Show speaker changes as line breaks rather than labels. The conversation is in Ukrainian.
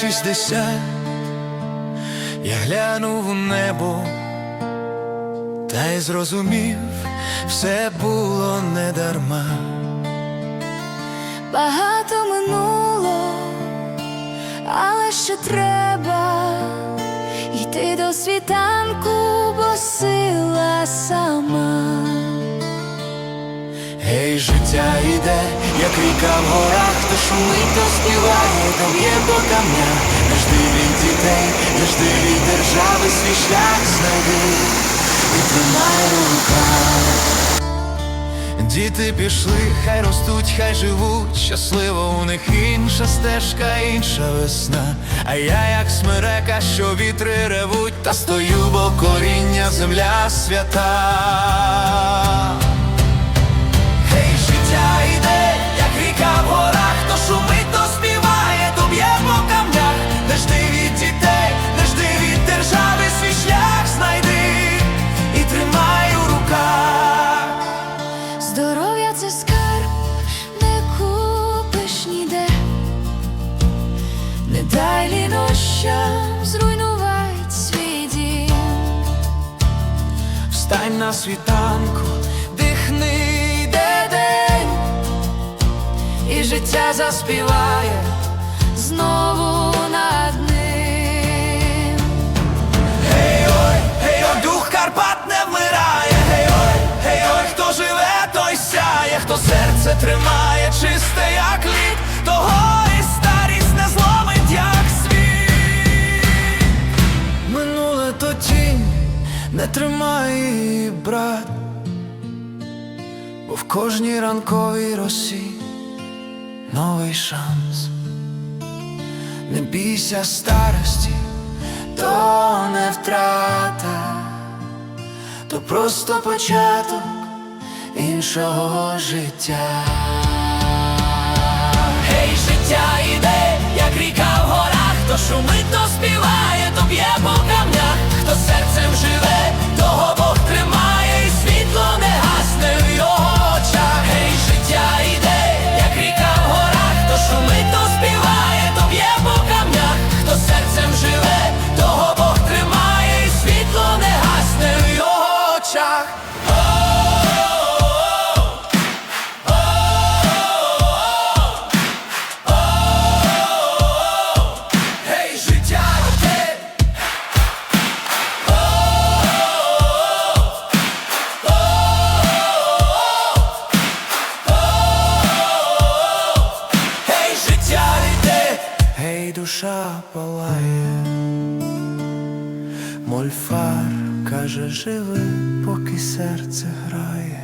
шістдесят, я глянув у небо, та й зрозумів, все було недарма.
Багато минуло, але ще треба йти до світанку, бо сила сама.
Гей, життя іде, як ріка в горах, то шумить, то співає, то б'є по камнях, не жди від дітей, не від держави, свій шлях знайди і тримай у руках. Діти пішли, хай ростуть, хай живуть, щасливо у них інша стежка, інша весна. А я, як смерека, що вітри ревуть, та стою, бо коріння земля свята. Встань на світанку, дихни, йде день,
і життя заспіває знову над ним.
Гей ой, гей ой, дух Карпат не вмирає, гей ой, гей ой, хто живе, той сяє, хто серце тримає, не тримай її, брат, бо в кожній ранковій росі новий шанс. Не бійся старості, то не втрата, то просто початок іншого життя. Гей, життя іде, як ріка в горах, то шумить, то співає, то б'є душа палає, мольфар каже, живи, поки серце грає.